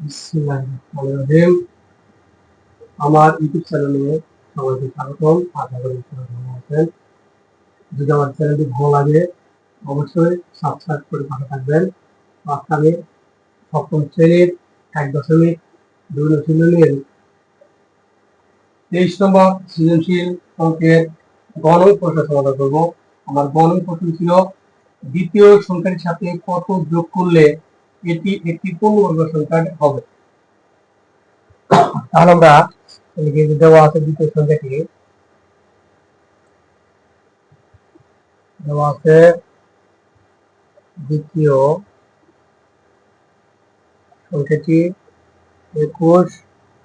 বিসমিল্লাহিররহমানিররহিম। আমার ইউটিউব চ্যানেলে সবাইকে স্বাগতম। আশা করি ভালো আছেন। যদি আমার চ্যানেলটি ভালো লাগে, অবশ্যই সাবস্ক্রাইব করে থাকবেন। সপ্তম শ্রেণির এক দশমিক দুই অনুশীলনীর তেইশ নম্বর সৃজনশীল অঙ্কের গণন প্রশ্ন সমাধান করব। আমার গণন প্রশ্ন ছিল, দ্বিতীয় সংখ্যার সাথে কত যোগ করলে এটি একটি পূর্ণবর্গ সংখ্যা হবে। তাহলে আমরা দেওয়া আছে দ্বিতীয় সংখ্যাটি, দেওয়া আছে দ্বিতীয় সংখ্যাটি একুশ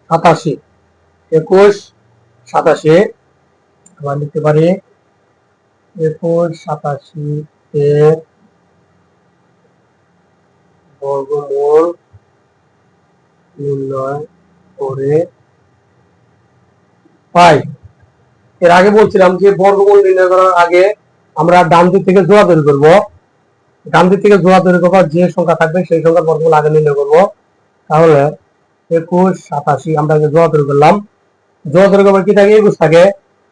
সাতাশি। একুশ সাতাশি, আমরা লিখতে পারি একুশ সাতাশি এর বর্গমূল নির্ণয় করে পাই। এর আগে বলছিলাম যে বর্গমূল নির্ণয় করার আগে আমরা ডান দিক থেকে জোড়া তৈরি করব। ডান দিক থেকে জোড়া তৈরি করব যে সংখ্যা থাকবে, সেই সংখ্যার বর্গমূল আগে নির্ণয় করব। তাহলে একুশ, সাতাশি, আমরা আগে জোড়া তৈরি করলাম। জোড়া তৈরি করব কি থাকে? একুশ থাকে।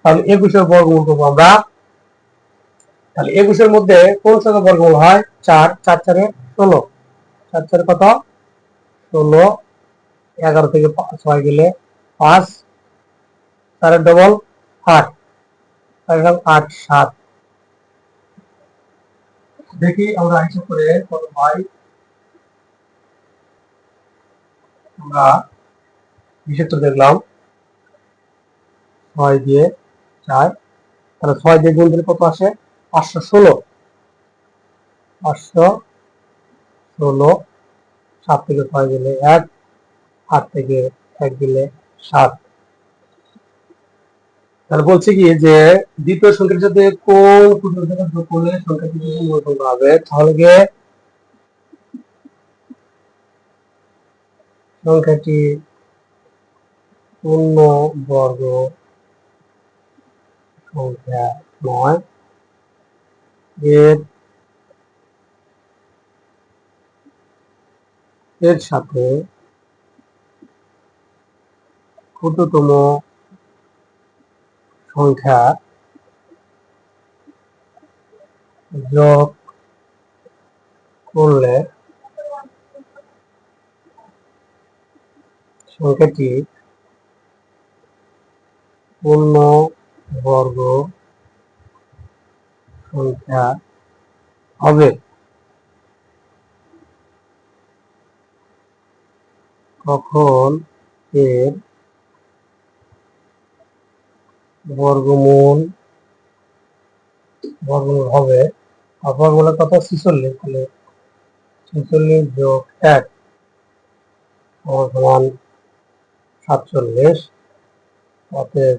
তাহলে একুশের বর্গমূল করব আমরা। তাহলে একুশের মধ্যে কোন সংখ্যা বর্গমূল হয়? চার চার, চারে ষোলো। চার কত ষোলো, এগারো থেকে ছয় গেলে পাঁচ চারের ডবল আট তার আট, সাত। দেখি আমরা হিসাব করে কত হয় আমরা হিসেবটা দেখলাম। ছয় দিয়ে চার, তাহলে ছয় দিয়ে গুণ দিলে কত আসে? পাঁচশো ষোলো। পাঁচশো ষোলো, সাত থেকে ছয় গেলে এক, আট থেকে এক গেলে সাত। তাহলে বলছে কি যে দ্বিতীয় সংখ্যার সাথে কোন ক্ষুদ্র সংখ্যা যোগ করলে সংখ্যাটি সংখ্যা হবে তাহলে গিয়ে সংখ্যাটি পূর্ণ বর্গ সংখ্যা নয়, এর এর সাথে ক্ষুদ্রতম সংখ্যা যোগ করলে সংখ্যাটি পূর্ণ বর্গ সংখ্যা হবে। কখন এর বর্গমূল বর্গমূল হবে? আর বর্গমূলের কত ছিচল্লিশ, তাহলে ছিচল্লিশ যোগ এক সমান সাতচল্লিশ। অতএব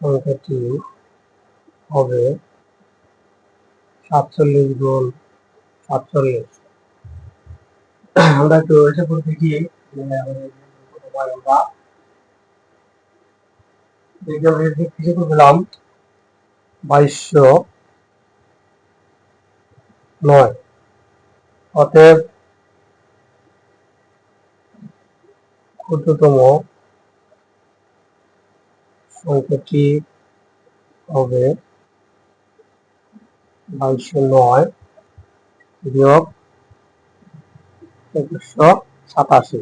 সংখ্যাটি হবে সাতচল্লিশ গুণ সাতচল্লিশ। আমরা একটু করে আমরা দেখি বাইশশো নয়। ক্ষুদ্রতম সংখ্যাটি হবে বাইশশো নয় বিয়োগ একুশশো সাতাশি।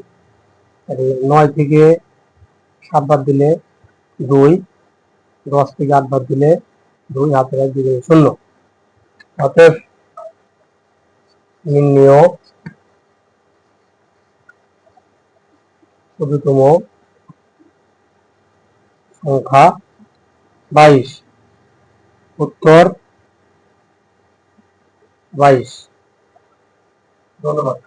নয় থেকে সাত বাদ দিলে দুই, দশ থেকে আট বাদ দিলে দুই হাতের এক দিকে শূন্য অতএব নির্ণয় ক্ষুদ্রতম সংখ্যা বাইশ। উত্তর বাইশ। ধন্যবাদ।